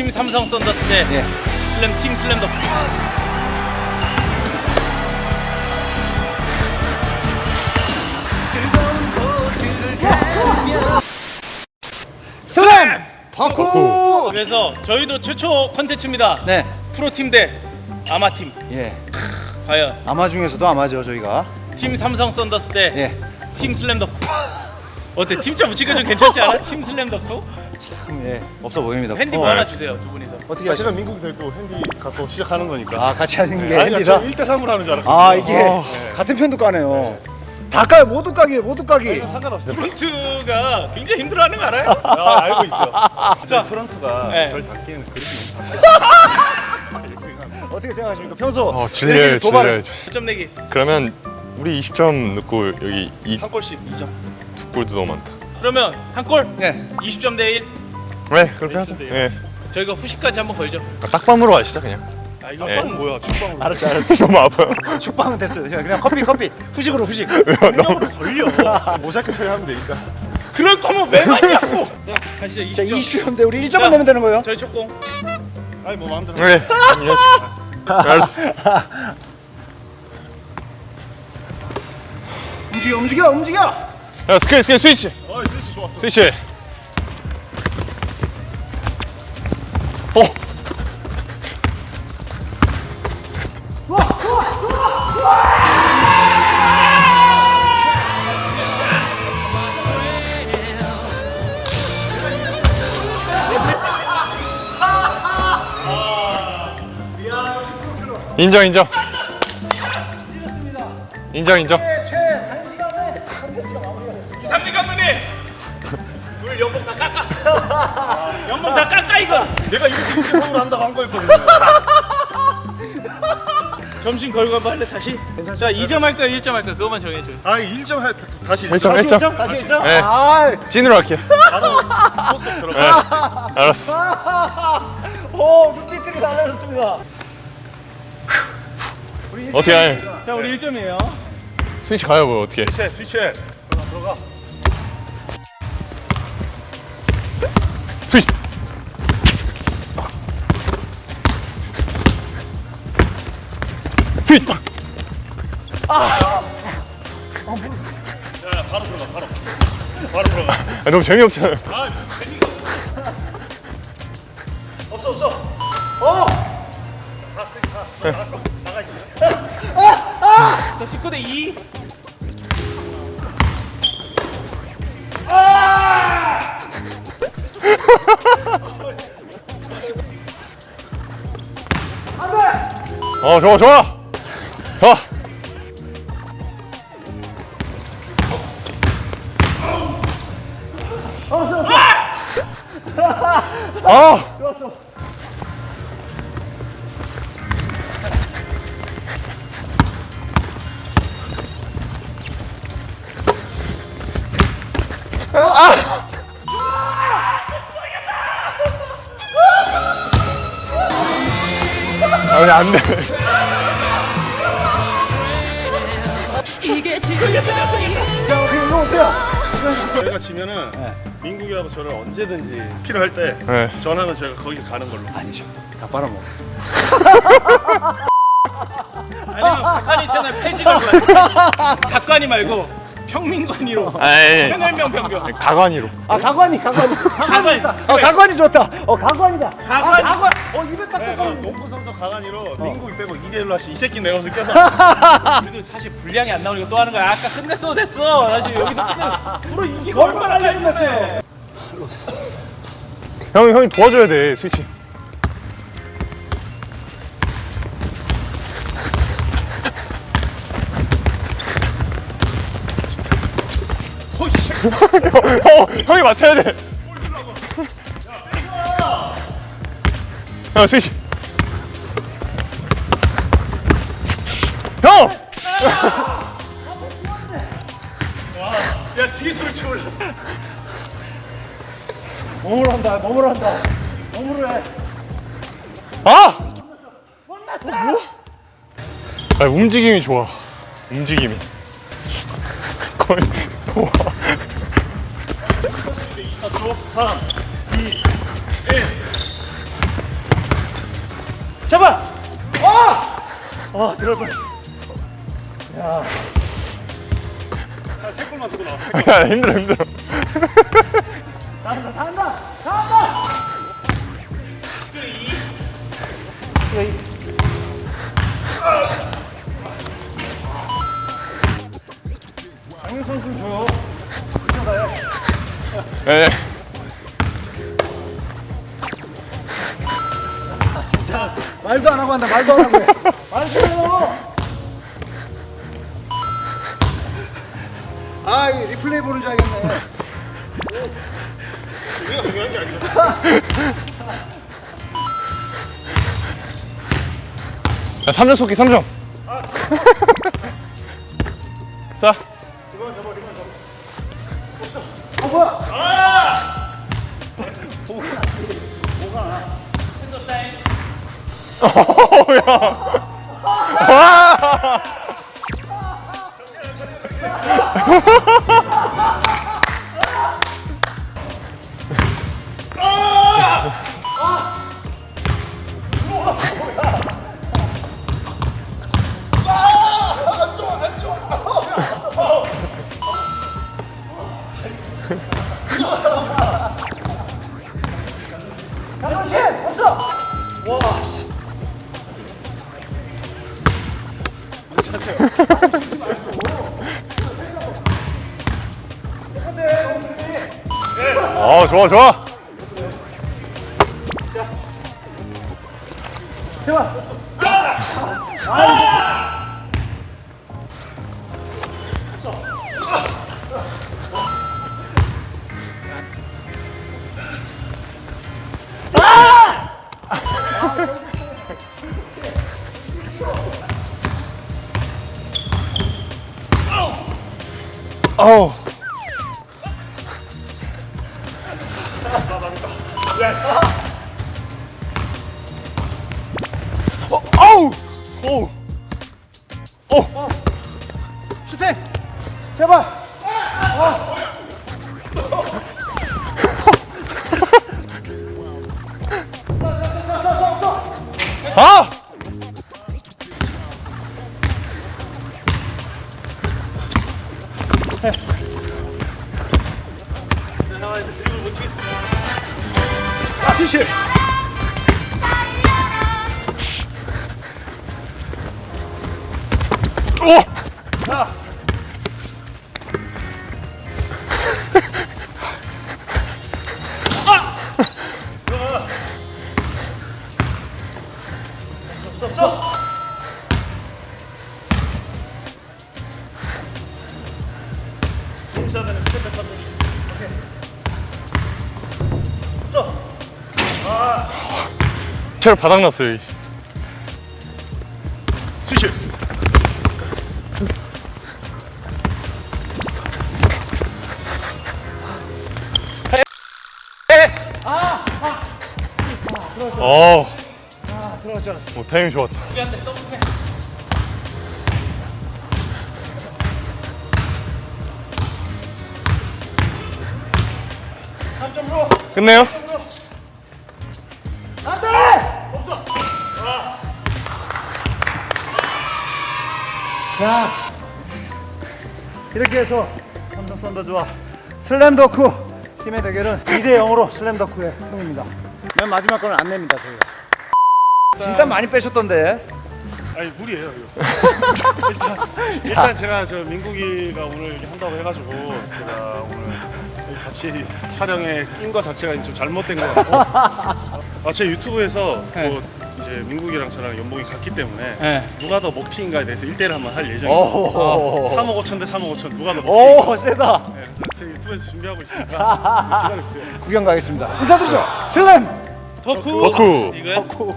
팀 삼성 썬더스 대 예. 슬램 팀 슬램 덕후. 슬램 덕후. 그래서 저희도 최초 컨텐츠입니다. 네. 프로팀 대 아마팀. 예. 과연 아마 중에서도 아마죠 저희가. 팀 삼성 썬더스 대 예. 팀 슬램 덕후. 어때? 붙이기 좀 괜찮지 않아? 팀 슬램 덕후? 참 예. 없어 보입니다. 핸디 어, 뭐 하나 주세요 두 분이서. 어떻게 야, 하시? 제가 민국이 되고 핸디 갖고 시작하는 거니까. 아 같이 하는 게 아니, 핸디다. 저 1대 3으로 하는 줄 알았거든요. 아 이게 어. 같은 편도 까네요. 다 까요 모두 까기예요 모두 까기. 상관없어요. 프론트가 굉장히 힘들어하는 거 알아요? 아, 알고 있죠. 자. 자, 프런트가 네. 절 닫기에는 그렇게. 어떻게 생각하십니까? 평소 어, 이렇게 질려요, 도발을- 질려요. 점 내기. 그러면 우리 20점 넣고 여기 이 한 골씩 2점. 두 골도 너무 많다. 그러면 한 골 네. 20점 대 1. 네, 그렇게 하자. 20점 대요. 예. 저희가 후식까지 한번 걸죠. 아, 딱밤으로 가시죠 그냥. 아 이거 네. 빵은 뭐야? 축빵으로. 알았어 알았어. 너무 아파요. 축방은 됐어요. 그냥, 그냥 커피 커피 후식으로 후식. 운명으로 걸려. 모자이크 처리하면 되니까. 그럴 거면 왜 맞냐고. 자 가시죠 20점. 자 20초인데 우리 1점만 자. 내면 되는 거예요. 저희 첫 공. 아니 뭐 마음대로. 네. 알았어. 움직여 움직여 움직여. 야 스크린 스크린 스위치. 어, 스위치 좋았어. 스위치. 인정 인정. 인정 인정. 이상민 감독님. 둘 연봉 다 깎아. 연봉 다 깎아 이거. 내가 이래서 1대 3으로 한다고 한 거였거든요. 점심 걸고 한번 할래 다시? 자 2점 할까요 1점 할까요? 그것만 정해줘요. 아, 1점 해 다시 1점 다시 1점. 1점 다시 1점. 네. 아. 찐으로 할게요. 바로 포스 들어가. 네. 알았어. 오 눈빛들이 달라졌습니다. 우리 어떻게 해? 자 우리 1점이에요. 스위치 가요 뭐 어떻게? 스위치, 스위치. 들어가, 들어가. 스위치. 스위치. 야, 바로 들어가, 바로. 바로 들어가. 아, 너무 재미없잖아요. 아, 재미가 없어. 없어, 없어. 자19대 2. 어 좋아 좋아. 좋아. 아. 아니 안 돼. 저희가 지면은 민국이하고 저를 언제든지 필요할 때 네. 전화하면 제가 거기 가는 걸로. 아니죠. 다 빨아먹었어. 아니면 박관이 채널 폐지 걸고 박관이 말고 평민관이로 아이. 채널명 변경. 가관이로. 아 가관이 가관이 가관이 좋다. 어 그래. 가관이 좋다. 어 가관이다. 가관. 아, 가관. 어 이거 딱 네, 가관. 농구 선수 강한이로 민국이 빼고 2대 1로 하시. 이 새끼 내가 무슨 껴서. 우리도 사실 분량이 안 나오니까 또 하는 거야. 아까 끝냈어도 됐어. 사실 여기서 끝내. 프로 이기고 얼마나 끝냈어요. 형 형이 도와줘야 돼 스위치. 형, 형이 맡아야 돼. 형 스위치. 형. 야 뒤에서 올줄 몰라. 몸으로 한다. 몸으로 한다. 몸으로 해. 아! 뭐? 아 움직임이 좋아. 움직임이. 거의 좋아. 4초 3 2 1 잡아! 어! 어, 아! 아 들어갔어 야. 세 골만 들고 나와 힘들어 힘들어 나간다 나간다 나간다 예. 진짜 말도 안 하고 한다. 말도 안 하고. 해. 말도 안 하고. 아, 이 리플레이 보는 줄 알겠네. 우리가 중요한 게 아니라. 야, 3점 쏘기, 3점. 자. 야. 어, 좋아, 좋아. 어우. 아, 시실. 오! 체 력 바닥났어요. 수실. 어, 아, 들어갈 줄 알았어. 오, 타이밍 좋았다. 끝내요? 야, 이렇게 해서 삼성 썬더즈와 슬램더크 팀의 대결은 2대 0으로 슬램더크의 승입니다. 맨 마지막 거는 안 냅니다, 저희가. 진짜 많이 빼셨던데. 아니 무리예요 이거. 일단, 일단 제가 저 민국이가 오늘 이렇게 한다고 해가지고 제가 오늘 여기 같이 촬영에 낀 거 자체가 좀 잘못된 것 같고. 아제 유튜브에서 뭐 이제 민국이랑 저랑 연봉이 같기 때문에 네. 누가 더 먹튀인가에 대해서 1대1 한번 할 예정입니다. 오, 3억 5천 대 3억 5천 누가 더 먹튀인가. 오, 세다. 네, 그래서 제 유튜브에서 준비하고 있으니까 기다려주세요. 구경 가겠습니다. 인사드리죠. 슬램 덕후. 덕후. 이거야? 덕후.